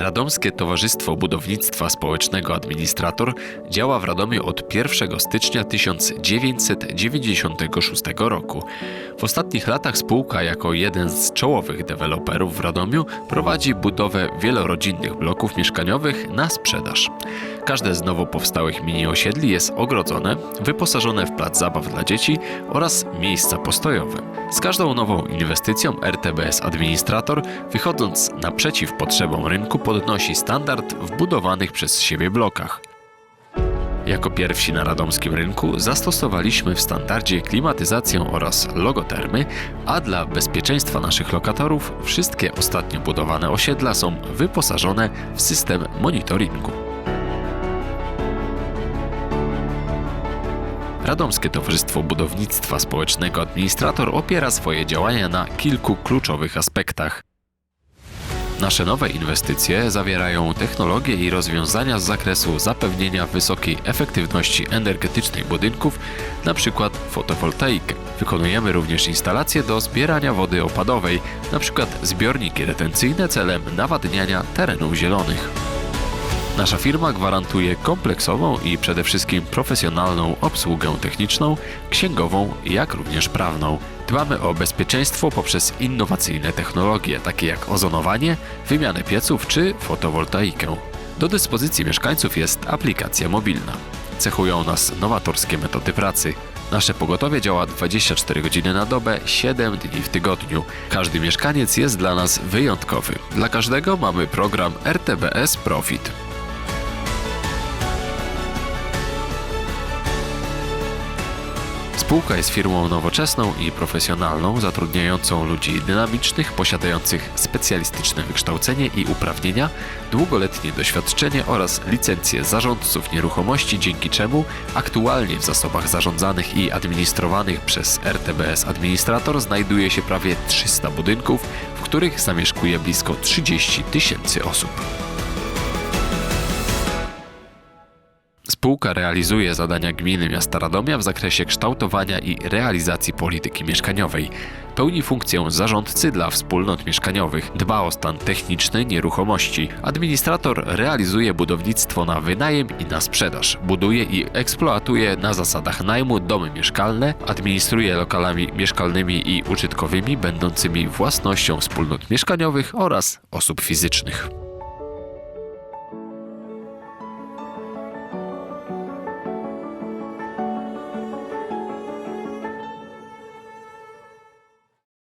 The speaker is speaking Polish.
Radomskie Towarzystwo Budownictwa Społecznego Administrator działa w Radomiu od 1 stycznia 1996 roku. W ostatnich latach spółka jako jeden z czołowych deweloperów w Radomiu prowadzi budowę wielorodzinnych bloków mieszkaniowych na sprzedaż. Każde z nowo powstałych mini osiedli jest ogrodzone, wyposażone w plac zabaw dla dzieci oraz miejsca postojowe. Z każdą nową inwestycją RTBS Administrator, wychodząc naprzeciw potrzebom rynku, podnosi standard w budowanych przez siebie blokach. Jako pierwsi na radomskim rynku zastosowaliśmy w standardzie klimatyzację oraz logotermy, a dla bezpieczeństwa naszych lokatorów wszystkie ostatnio budowane osiedla są wyposażone w system monitoringu. Radomskie Towarzystwo Budownictwa Społecznego Administrator opiera swoje działania na kilku kluczowych aspektach. Nasze nowe inwestycje zawierają technologie i rozwiązania z zakresu zapewnienia wysokiej efektywności energetycznej budynków, np. fotowoltaikę. Wykonujemy również instalacje do zbierania wody opadowej, np. zbiorniki retencyjne celem nawadniania terenów zielonych. Nasza firma gwarantuje kompleksową i przede wszystkim profesjonalną obsługę techniczną, księgową, jak również prawną. Dbamy o bezpieczeństwo poprzez innowacyjne technologie, takie jak ozonowanie, wymianę pieców czy fotowoltaikę. Do dyspozycji mieszkańców jest aplikacja mobilna. Cechują nas nowatorskie metody pracy. Nasze pogotowie działa 24 godziny na dobę, 7 dni w tygodniu. Każdy mieszkaniec jest dla nas wyjątkowy. Dla każdego mamy program RTBS Profit. Spółka jest firmą nowoczesną i profesjonalną, zatrudniającą ludzi dynamicznych, posiadających specjalistyczne wykształcenie i uprawnienia, długoletnie doświadczenie oraz licencje zarządców nieruchomości, dzięki czemu aktualnie w zasobach zarządzanych i administrowanych przez RTBS Administrator znajduje się prawie 300 budynków, w których zamieszkuje blisko 30 tysięcy osób. Spółka realizuje zadania gminy miasta Radomia w zakresie kształtowania i realizacji polityki mieszkaniowej. Pełni funkcję zarządcy dla wspólnot mieszkaniowych, dba o stan techniczny nieruchomości. Administrator realizuje budownictwo na wynajem i na sprzedaż. Buduje i eksploatuje na zasadach najmu domy mieszkalne, administruje lokalami mieszkalnymi i użytkowymi będącymi własnością wspólnot mieszkaniowych oraz osób fizycznych.